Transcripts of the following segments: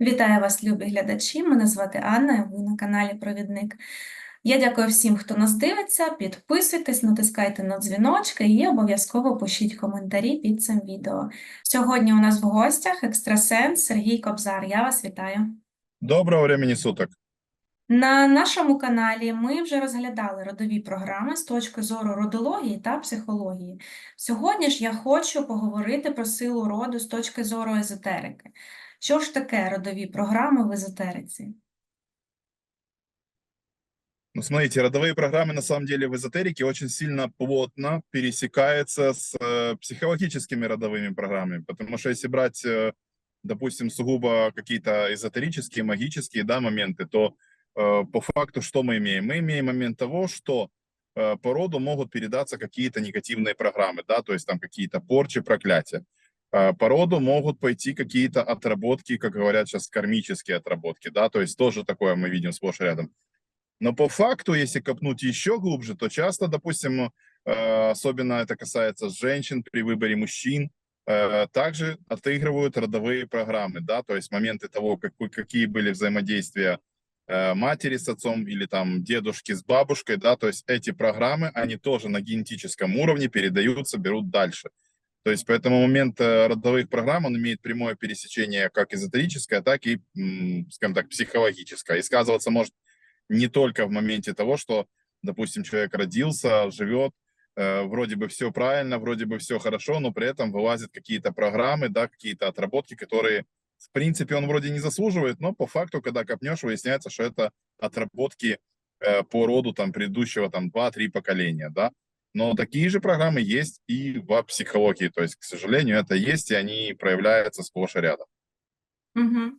Вітаю вас, любі глядачі. Мене звати Анна, і ви на каналі Провідник. Я дякую всім, хто нас дивиться. Підписуйтесь, натискайте на дзвіночки і обов'язково пишіть коментарі під цим відео. Сьогодні у нас в гостях екстрасенс Сергій Кобзар. Я вас вітаю. Доброго времени суток. На нашому каналі ми вже розглядали родові програми з точки зору родології та психології. Сьогодні ж я хочу поговорити про силу роду з точки зору езотерики. Що ж таке родові програми в езотериці? Ну, смотрите, родовые программы на самом деле в эзотерике очень сильно плотно пересекаются с э, психологическими родовыми программами, потому что если брать, э, допустим, сугубо какие-то эзотерические, магические да, моменты, то э, по факту что мы имеем? Мы имеем момент того, что э, по роду могут передаться какие-то негативные программы, да, то есть там какие-то порчи, проклятия. Э, По роду могут пойти какие-то отработки, как говорят сейчас, кармические отработки, да, то есть тоже такое мы видим сплошь рядом. Но по факту, если копнуть еще глубже, то часто, допустим, э, особенно это касается женщин при выборе мужчин, э, также отыгрывают родовые программы, да, то есть моменты того, как- какие были взаимодействия матери с отцом или там дедушки с бабушкой, да, то есть эти программы, они тоже на генетическом уровне передаются, берут дальше. То есть поэтому момент э, родовых программ, он имеет прямое пересечение как эзотерическое, так и, скажем так, психологическое. И сказываться может не только в моменте того, что, допустим, человек родился, живет, э, вроде бы все правильно, вроде бы все хорошо, но при этом вылазят какие-то программы, да, какие-то отработки, которые, в принципе, он вроде не заслуживает, но по факту, когда копнешь, выясняется, что это отработки э, по роду там предыдущего там 2-3 поколения, да. Но такие же программы есть и в психологии, то есть, к сожалению, это есть, и они проявляются сплошь и рядом. Угу.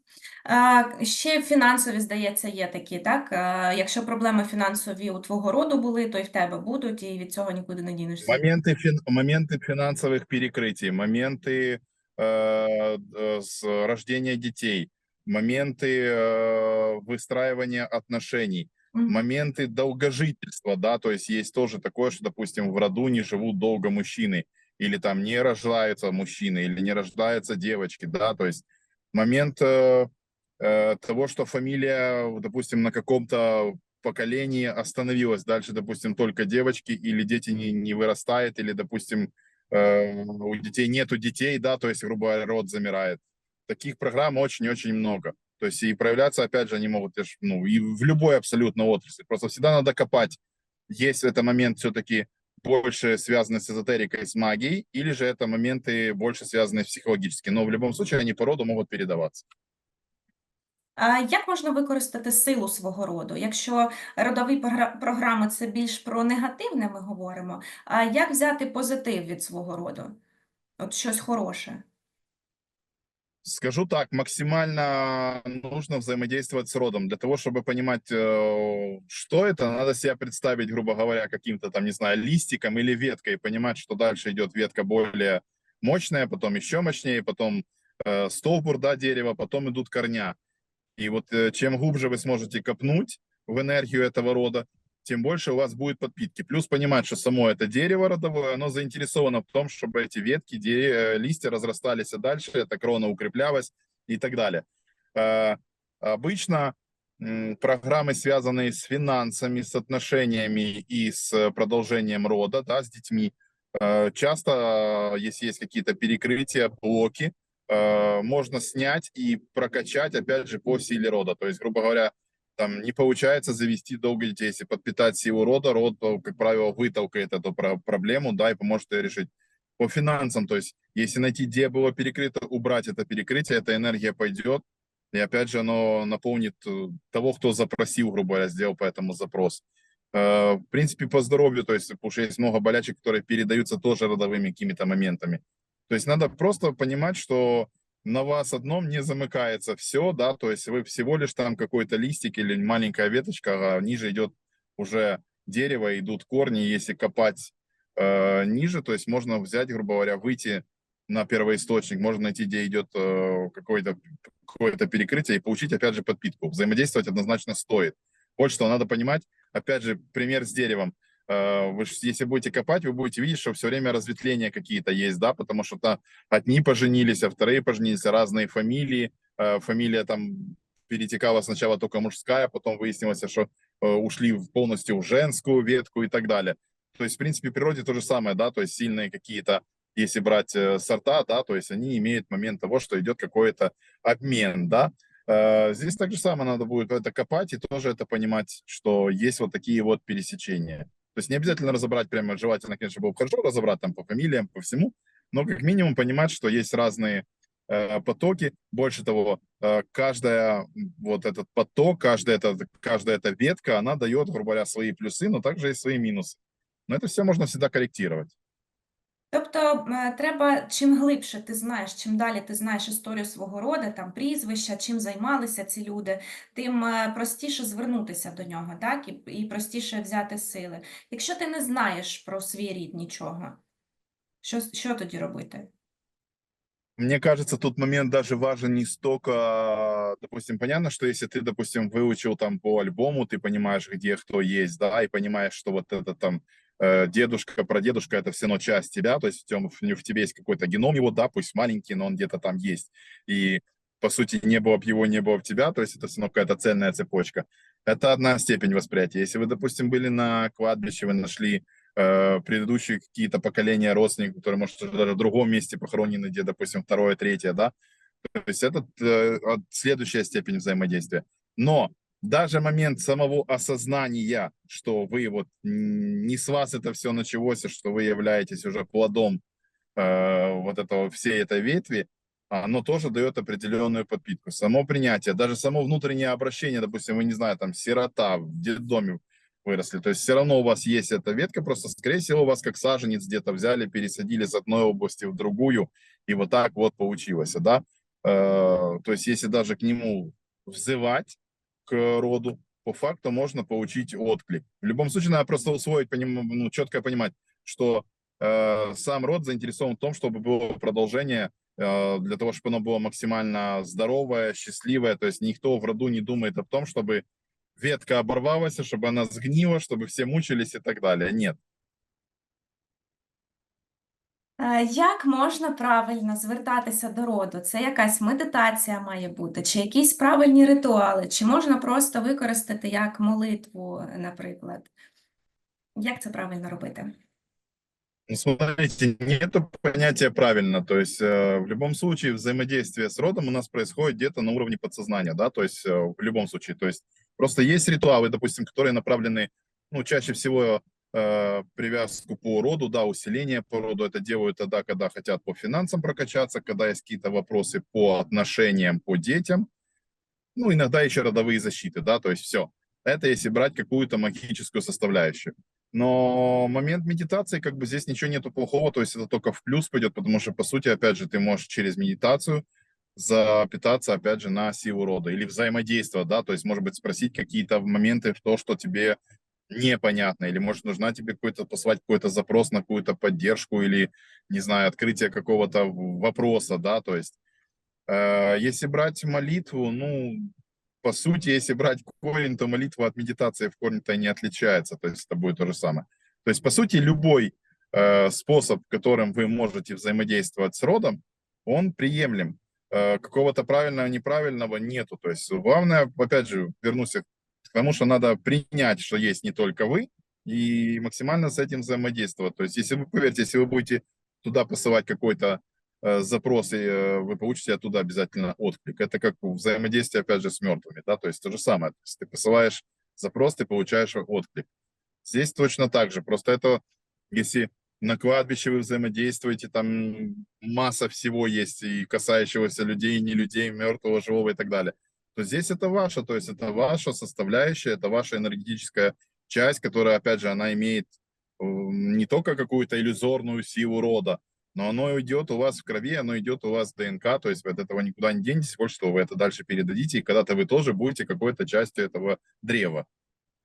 А, ще фінансові, здається, є такі, так? А, якщо проблеми фінансові у твого роду були, то й в тебе будуть, і від цього нікуди не дінешся. Моменты, фин- моменты финансовых перекрытий, моменты э, э, с рождения детей, моменты э, выстраивания отношений, Моменты долгожительства, да, то есть есть тоже такое, что, допустим, в роду не живут долго мужчины, или там не рождаются мужчины, или не рождаются девочки, да, то есть момент э, э, того, что фамилия, допустим, на каком-то поколении остановилась, дальше, допустим, только девочки, или дети не, не вырастают, или, допустим, э, у детей нету детей, да, то есть, грубо говоря, род замирает. Таких программ очень-очень много. То есть и проявляться, опять же, они могут лишь, ну, и в любой абсолютно отрасли. Просто всегда надо копать, есть это момент все-таки больше связанный с эзотерикой, с магией, или же это моменты больше связанные психологически. Но в любом случае они по роду могут передаваться. А як можна використати силу свого роду? Якщо родові програ- програми це більш про негативне ми говоримо, а як взяти позитив від свого роду? От щось хороше. Скажу так, максимально нужно взаимодействовать с родом. Для того, чтобы понимать, э, что это, надо себя представить, грубо говоря, каким-то там, не знаю, листиком или веткой, понимать, что дальше идет ветка более мощная, потом еще мощнее, потом э, столбур, да, дерева, потом идут корня. И вот э, чем глубже вы сможете копнуть в энергию этого рода, тем больше у вас будет подпитки. Плюс понимать, что само это дерево родовое, оно заинтересовано в том, чтобы эти ветки, де- э, листья разрастались дальше, эта крона укреплялась и так далее. Э, Обычно программы, связанные с финансами, с отношениями и с продолжением рода, да, с детьми, э, часто, если есть какие-то перекрытия, блоки, можно снять и прокачать, опять же, по силе рода. То есть, грубо говоря, там не получается завести долго детей, если подпитать силу рода, род, как правило, вытолкает эту про- проблему, да, и поможет ее решить. По финансам, то есть, если найти, где было перекрыто, убрать это перекрытие, эта энергия пойдет, и опять же оно наполнит э, того, кто запросил, грубо говоря, сделал по этому запрос. Э, В принципе, по здоровью, то есть, потому что есть много болячек, которые передаются тоже родовыми какими-то моментами. То есть надо просто понимать, что на вас одном не замыкается все, да, то есть вы всего лишь там какой-то листик или маленькая веточка, а ниже идет уже дерево, идут корни, если копать э, ниже, то есть можно взять, грубо говоря, выйти на первоисточник, можно найти, где идет э, какое-то какое-то перекрытие и получить, опять же, подпитку. Взаимодействовать однозначно стоит. Вот что надо понимать, опять же, пример с деревом. Э, Вы, если будете копать, вы будете видеть, что все время разветвления какие-то есть, да, потому что то одни поженились, а вторые поженились, разные фамилии, э, фамилия там перетекала сначала только мужская, потом выяснилось, что э, ушли полностью в женскую ветку и так далее. То есть, в принципе, в природе то же самое, да, то есть сильные какие-то, если брать сорта, да, то есть они имеют момент того, что идет какой-то обмен, да. Здесь так же самое надо будет это копать и тоже это понимать, что есть вот такие вот пересечения. То есть не обязательно разобрать прямо, желательно, конечно, было бы хорошо разобрать там по фамилиям, по всему, но как минимум понимать, что есть разные э, потоки. Больше того, э, каждая вот этот поток, каждая эта, каждая эта ветка, она дает, грубо говоря, свои плюсы, но также и свои минусы. Но это все можно всегда корректировать. Тобто е, треба чим глибше ти знаєш, чим далі ти знаєш історію свого роду, там прізвища, чим займалися ці люди, тим е, простіше звернутися до нього, так, і, і простіше взяти сили. Якщо ти не знаєш про свій рід нічого, що, що тоді робити? Мне кажется, тут момент даже важен не столько, допустим, понятно, что если ты, допустим, выучил там по альбому, ты понимаешь, где кто есть, да, и понимаешь, что вот это там э, дедушка, прадедушка, это все равно часть тебя, то есть в, тебе есть какой-то геном его, да, пусть маленький, но он где-то там есть. И, по сути, не было бы его, не было бы тебя, то есть это все равно какая-то цельная цепочка. Это одна степень восприятия. Если вы, допустим, были на кладбище, вы нашли э, предыдущие какие-то поколения родственников, которые, может, даже в другом месте похоронены, где, допустим, второе, третье, да, то есть это э, следующая степень взаимодействия. Но даже момент самого осознания, что вы вот не с вас это все началось, а что вы являетесь уже плодом э, вот этого всей этой ветви, оно тоже дает определенную подпитку. Само принятие, даже само внутреннее обращение, допустим, вы не знаю, там сирота в детдоме выросли, то есть все равно у вас есть эта ветка, просто скорее всего у вас как саженец где-то взяли, пересадили с одной области в другую, и вот так вот получилось, да. Э, То есть если даже к нему взывать, роду, по факту можно получить отклик. В любом случае надо просто усвоить, поним- ну, четко понимать, что э, сам род заинтересован в том, чтобы было продолжение э, для того, чтобы оно было максимально здоровое, счастливое. То есть никто в роду не думает о том, чтобы ветка оборвалась, чтобы она сгнила, чтобы все мучились и так далее. Нет. Е, Як можна правильно звертатися до роду? Це якась медитація має бути, чи якісь правильні ритуали, чи можна просто використати як молитву, наприклад? Як це правильно робити? Ну, смотрите, нету понятия правильно. То есть э, в любом случае взаимодействие с родом у нас происходит где-то на уровне подсознания, да, то есть э, в любом случае. То есть просто есть ритуалы, допустим, которые направлены, ну, чаще всего э, привязку по роду, да, усиление по роду. Это делают тогда, когда хотят по финансам прокачаться, когда есть какие-то вопросы по отношениям, по детям. Ну, иногда еще родовые защиты, да, то есть все. Это если брать какую-то магическую составляющую. Но момент медитации, как бы здесь ничего нету плохого, то есть это только в плюс пойдет, потому что, по сути, опять же, ты можешь через медитацию запитаться, опять же, на силу рода или взаимодействовать, да, то есть, может быть, спросить какие-то моменты, то, что тебе непонятно, или, может, нужна тебе какой-то, послать какой-то запрос на какую-то поддержку или, не знаю, открытие какого-то вопроса, да, то есть, э, если брать молитву, ну, по сути, если брать корень, то молитва от медитации в корне-то не отличается, то есть это будет то же самое. То есть, по сути, любой э, способ, которым вы можете взаимодействовать с родом, он приемлем. Э, какого-то правильного, неправильного нету. То есть главное, опять же, вернусь к тому, что надо принять, что есть не только вы, и максимально с этим взаимодействовать. То есть, если вы, поверьте, если вы будете туда посылать какой-то э, запрос, и э, вы получите оттуда обязательно отклик. Это как взаимодействие, опять же, с мертвыми, да, то есть то же самое. То есть ты посылаешь запрос, ты получаешь отклик. Здесь точно так же, просто это, если на кладбище вы взаимодействуете, там масса всего есть, и касающегося людей, не людей, мертвого, живого и так далее, то здесь это ваше, то есть это ваша составляющая, это ваша энергетическая часть, которая, опять же, она имеет э, не только какую-то иллюзорную силу рода, но оно идет у вас в крови, оно идет у вас в ДНК, то есть вы от этого никуда не денетесь, больше что вы это дальше передадите, и когда-то вы тоже будете какой-то частью этого древа.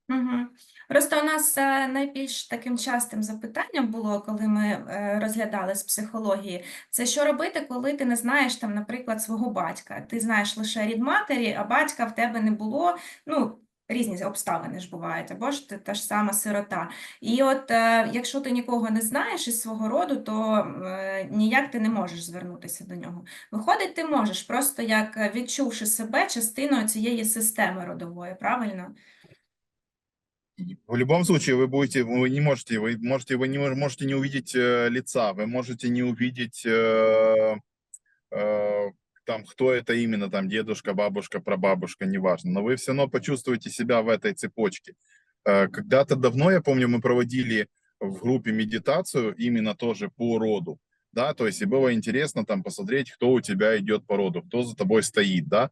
Угу. Просто у нас е, найбільш таким частим запитанням було, коли ми е, розглядали з психології, це що робити, коли ти не знаєш там, наприклад, свого батька. Ти знаєш лише рід матері, а батька в тебе не було. Ну, Різні обставини ж бувають, або ж ти та ж сама сирота. І от е, якщо ти нікого не знаєш із свого роду, то ніяк ти не можеш звернутися до нього. Виходить, ти можеш, просто як відчувши себе частиною цієї системи родової, правильно? В любом случае, вы будете, вы не можете, вы можете, вы не мож- можете не увидеть э, лица, вы можете не увидеть э, э, там, кто это именно, там, дедушка, бабушка, прабабушка, неважно, но вы все равно почувствуете себя в этой цепочке. Э, Когда-то давно, я помню, мы проводили в группе медитацию именно тоже по роду, да, то есть и было интересно там посмотреть, кто у тебя идет по роду, кто за тобой стоит, да,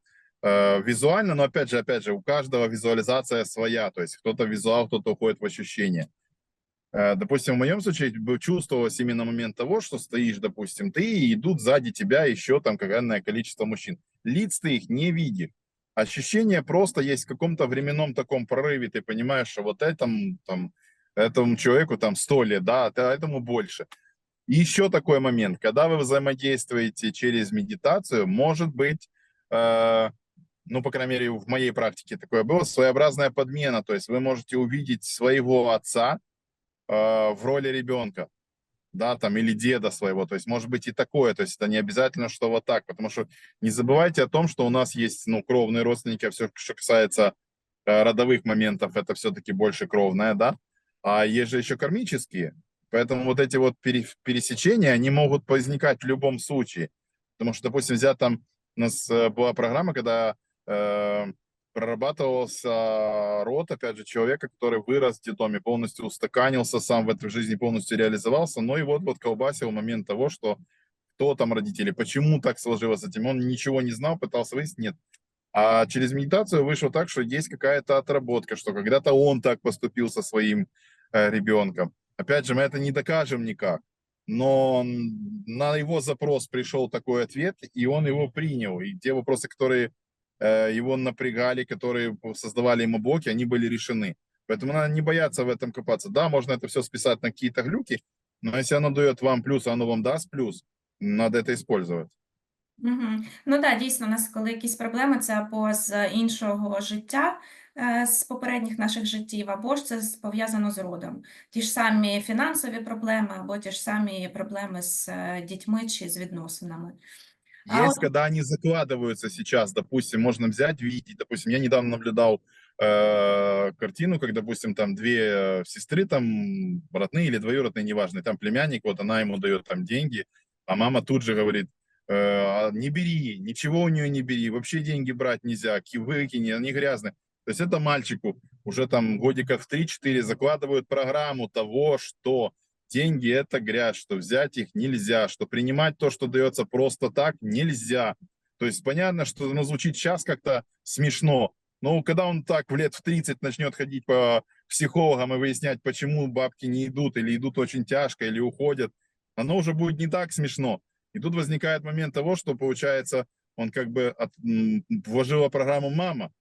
визуально, но опять же, опять же, у каждого визуализация своя, то есть кто-то визуал, кто-то уходит в ощущение. Э, Допустим, в моем случае чувствовалось именно момент того, что стоишь, допустим, ты, и идут сзади тебя еще там какое количество мужчин. Лиц ты их не видишь. Ощущение просто есть в каком-то временном таком прорыве, ты понимаешь, что вот этому, там, этому человеку там 100 лет, да, а этому больше. И еще такой момент, когда вы взаимодействуете через медитацию, может быть, э, ну, по крайней мере, в моей практике такое было, своеобразная подмена. То есть вы можете увидеть своего отца э, в роли ребенка, да, там, или деда своего. То есть может быть и такое. То есть это не обязательно, что вот так. Потому что не забывайте о том, что у нас есть, ну, кровные родственники, а все, что касается э, родовых моментов, это все-таки больше кровное, да. А есть же еще кармические. Поэтому вот эти вот пере- пересечения, они могут возникать в любом случае. Потому что, допустим, взять там, у нас э, была программа, когда э, прорабатывался род, опять же, человека, который вырос в детдоме, полностью устаканился сам в этой жизни, полностью реализовался, но и вот вот колбасил момент того, что кто там родители, почему так сложилось с этим, он ничего не знал, пытался выяснить, нет. А через медитацию вышло так, что есть какая-то отработка, что когда-то он так поступил со своим э, ребенком. Опять же, мы это не докажем никак, но на его запрос пришел такой ответ, и он его принял. И те вопросы, которые его напрягали, которые создавали ему блоки, они были решены. Поэтому надо не бояться в этом копаться. Да, можно это все списать на какие-то глюки, но если оно дает вам плюс, а оно вам даст плюс, надо это использовать. Угу. Ну так, дійсно, у нас коли якісь проблеми, це або з іншого життя, е, з попередніх наших життів, або ж це з- пов'язано з родом. Ті ж самі фінансові проблеми, або ті ж самі проблеми з е, дітьми чи з відносинами. А Есть, вот- когда они закладываются сейчас, допустим, можно взять, видеть, допустим, я недавно наблюдал э, картину, как, допустим, там две сестры, там родные или двоюродные, неважно, там племянник, вот она ему дает там деньги, а мама тут же говорит, э, «А не бери, ничего у нее не бери, вообще деньги брать нельзя, ки- выкини, они грязные. То есть это мальчику уже там годиков в 3-4 закладывают программу того, что деньги это грязь, что взять их нельзя, что принимать то, что дается просто так, нельзя. То есть понятно, что оно звучит сейчас как-то смешно, но когда он так в лет в 30 начнет ходить по психологам и выяснять, почему бабки не идут, или идут очень тяжко, или уходят, оно уже будет не так смешно. И тут возникает момент того, что получается, он как бы от, вложила программу мама.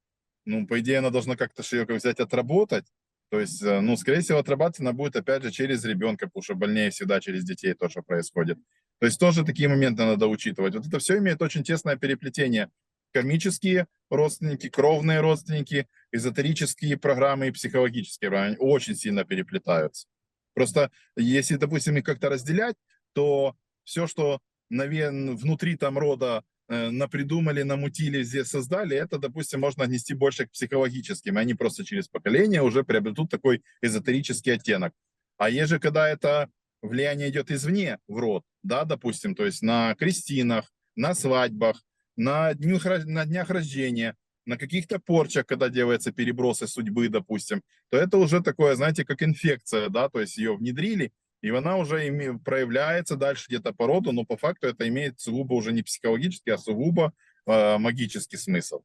Ну, по идее, она должна как-то ее взять, отработать. То есть, э, ну, скорее всего, отрабатывать она будет, опять же, через ребенка, потому что больнее всегда через детей то, что происходит. То есть тоже такие моменты надо учитывать. Вот это все имеет очень тесное переплетение. Кармические родственники, кровные родственники, эзотерические программы и психологические программы очень сильно переплетаются. Просто если, допустим, их как-то разделять, то все, что внутри там рода напридумали, намутили, здесь создали, это, допустим, можно отнести больше к психологическим. и Они просто через поколение уже приобретут такой эзотерический оттенок. А еже, когда это влияние идет извне в род, да, допустим, то есть на крестинах, на свадьбах, на, ра- на днях рождения, на каких-то порчах, когда делаются перебросы судьбы, допустим, то это уже такое, знаете, как инфекция, да, то есть ее внедрили, и она уже име- проявляется дальше где-то по роду, но по факту это имеет сугубо уже не психологический, а сугубо э, магический смысл.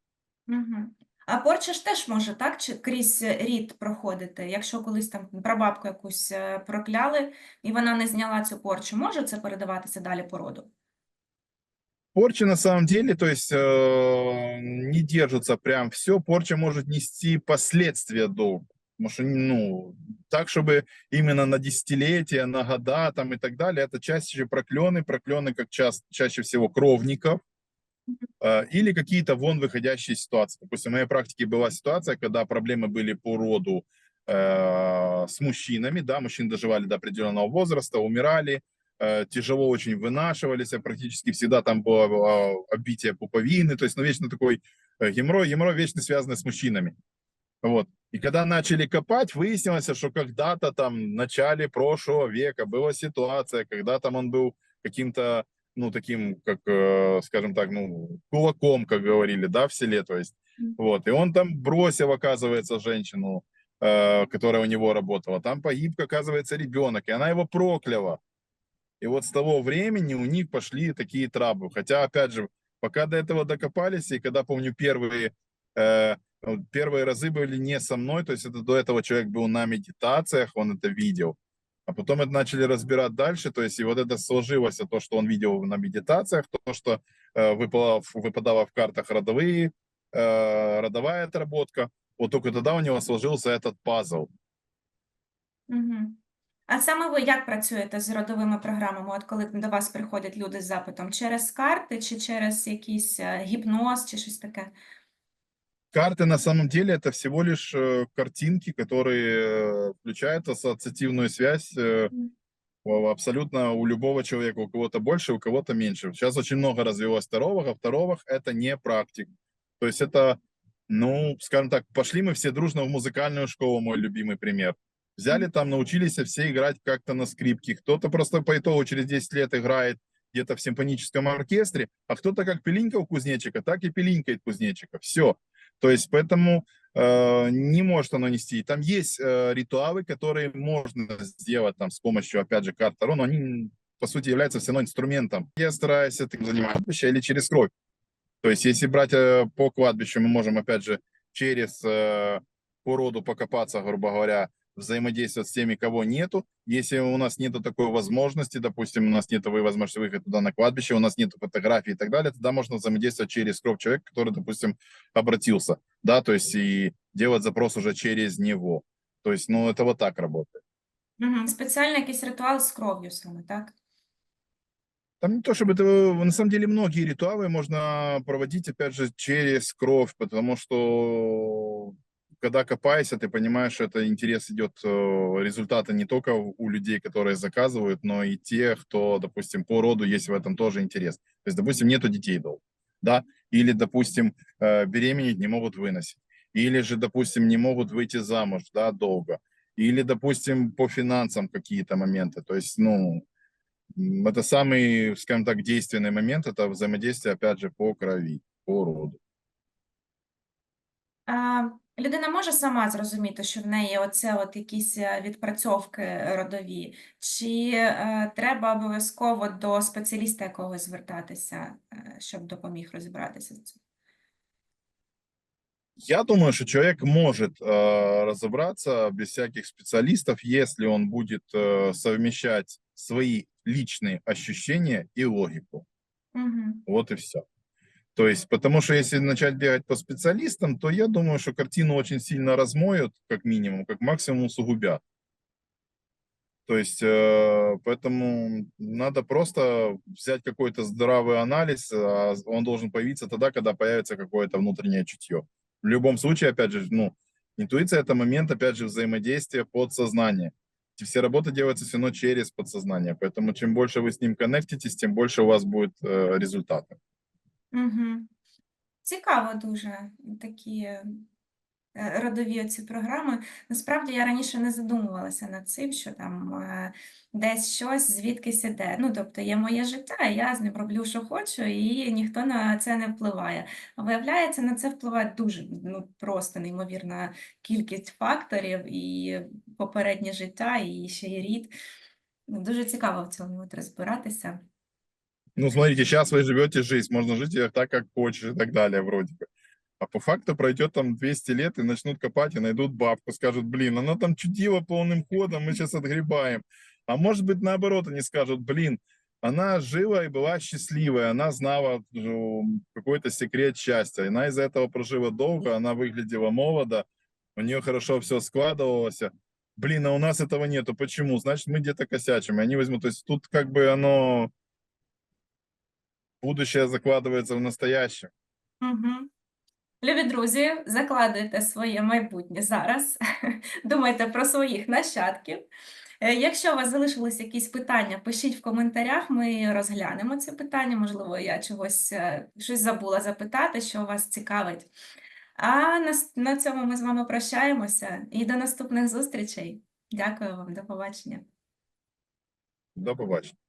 Мгм. А порча ж теж може так чи крізь рід проходити. Якщо колись там прабабку якусь е, прокляли, і вона не зняла цю порчу, може це передаватися далі по роду? Порча на самом деле, то есть э, не держится прям все, порча может нести последствия долго. Потому что, ну, так, чтобы именно на десятилетия, на года там и так далее, это чаще проклены, проклены как час, чаще всего кровников, Э, Или какие-то вон выходящие ситуации. Допустим, в моей практике была ситуация, когда проблемы были по роду э, с мужчинами, да, мужчины доживали до определенного возраста, умирали, э, тяжело очень вынашивались, а практически всегда там было э, оббитие пуповины, то есть, ну, вечно такой э, геморрой, геморрой вечно связанный с мужчинами. Вот. И когда начали копать, выяснилось, что когда-то там в начале прошлого века была ситуация, когда там он был каким-то, ну, таким, как, э, скажем так, ну, кулаком, как говорили, да, в селе, то есть. Вот. И он там бросил, оказывается, женщину, э, которая у него работала. Там погиб, оказывается, ребенок, и она его прокляла. И вот с того времени у них пошли такие траблы. Хотя, опять же, пока до этого докопались, и когда, помню, первые, э, первые разы были не со мной, то есть это до этого человек был на медитациях, он это видел. А потом это начали разбирать дальше, то есть и вот это сложилось, то, что он видел на медитациях, то, что э, выпало, в- выпадало в картах родовые, э, родовая отработка. Вот только тогда у него сложился этот пазл. Мгм. А саме ви як працюєте з родовими програмами? От коли до вас приходять люди з запитом через карти чи через якийсь е, гіпноз чи щось таке? Карты на самом деле это всего лишь э, картинки, которые э, включают ассоциативную связь э, абсолютно у любого человека, у кого-то больше, у кого-то меньше. Сейчас очень много развилось второго, а второго это не практик. То есть это, ну, скажем так, пошли мы все дружно в музыкальную школу, мой любимый пример. Взяли там, научились все играть как-то на скрипке. Кто-то просто по итогу через 10 лет играет где-то в симфоническом оркестре, а кто-то как пилинькал кузнечика, так и пилинкает кузнечика. Все. То есть поэтому э, не может оно нести. Там есть э, ритуалы, которые можно сделать там с помощью, опять же, карт Таро, но они, по сути, являются все равно инструментом. Я стараюсь этим заниматься или через кровь. То есть если брать э, по кладбищу, мы можем, опять же, через э, породу покопаться, грубо говоря, взаимодействовать с теми, кого нету. Если у нас нету такой возможности, допустим, у нас нет возможности выехать туда на кладбище, у нас нет фотографий и так далее, тогда можно взаимодействовать через кровь человека, который, допустим, обратился, да, то есть и делать запрос уже через него. То есть, ну, это вот так работает. Мгм. Спеціальний якийсь ритуал з кров'ю саме, так? Там не то чтобы это, на самом деле, многие ритуалы можно проводить, опять же, через кровь, потому что когда копаешься, ты понимаешь, что это интерес идет, э, результаты не только у людей, которые заказывают, но и тех, кто, допустим, по роду есть в этом тоже интерес. То есть, допустим, нету детей долго, да, или, допустим, э, беременеть не могут выносить, или же, допустим, не могут выйти замуж, да, долго, или, допустим, по финансам какие-то моменты, то есть, ну, Это самый, скажем так, действенный момент, это взаимодействие, опять же, по крови, по роду. А, людина може сама зрозуміти, що в неї оце от якісь е, відпрацьовки родові, чи е, треба обов'язково до спеціаліста якогось звертатися, е, щоб допоміг розібратися з цим? Я думаю, что человек может э, разобраться без всяких специалистов, если он будет э, совмещать свои личные ощущения и логику. Мгм. Вот и все. То есть, потому что если начать бегать по специалистам, то я думаю, что картину очень сильно размоют, как минимум, как максимум усугубят. То есть, э, поэтому надо просто взять какой-то здравый анализ, а он должен появиться тогда, когда появится какое-то внутреннее чутье. В любом случае, опять же, ну, интуиция – это момент, опять же, взаимодействия подсознания. Эти все работы делаются все равно через подсознание, поэтому чем больше вы с ним коннектитесь, тем больше у вас будет э, результата. Цікаво дуже такі е, родові оці програми. Насправді я раніше не задумувалася над цим, що там е, десь щось звідкись іде. Ну, тобто є моє життя, я з ним роблю, що хочу, і ніхто на це не впливає. А виявляється, на це впливає дуже ну, просто неймовірна кількість факторів, і попереднє життя, і ще й рід. Дуже цікаво в цьому розбиратися. Ну, смотрите, сейчас вы живете жизнь, можно жить ее так, как хочешь и так далее, вроде бы. А по факту пройдет там 200 лет и начнут копать, и найдут бабку, скажут, блин, она там чудила полным ходом, мы сейчас отгребаем. А может быть, наоборот, они скажут, блин, она жила и была счастливая, она знала ну, какой-то секрет счастья. Она из-за этого прожила долго, она выглядела молодо, у нее хорошо все складывалось. Блин, а у нас этого нету. Почему? Значит, мы где-то косячим. И они возьмут. То есть тут как бы оно будущее закладывается в настоящем. Угу. Любі друзі, закладуйте своє майбутнє зараз. Думайте про своїх нащадків. Е, Якщо у вас залишились якісь питання, пишіть в коментарях, ми розглянемо ці питання. Можливо, я чогось е, щось забула запитати, що вас цікавить. А на, на цьому ми з вами прощаємося і до наступних зустрічей. Дякую вам, до побачення. До побачення.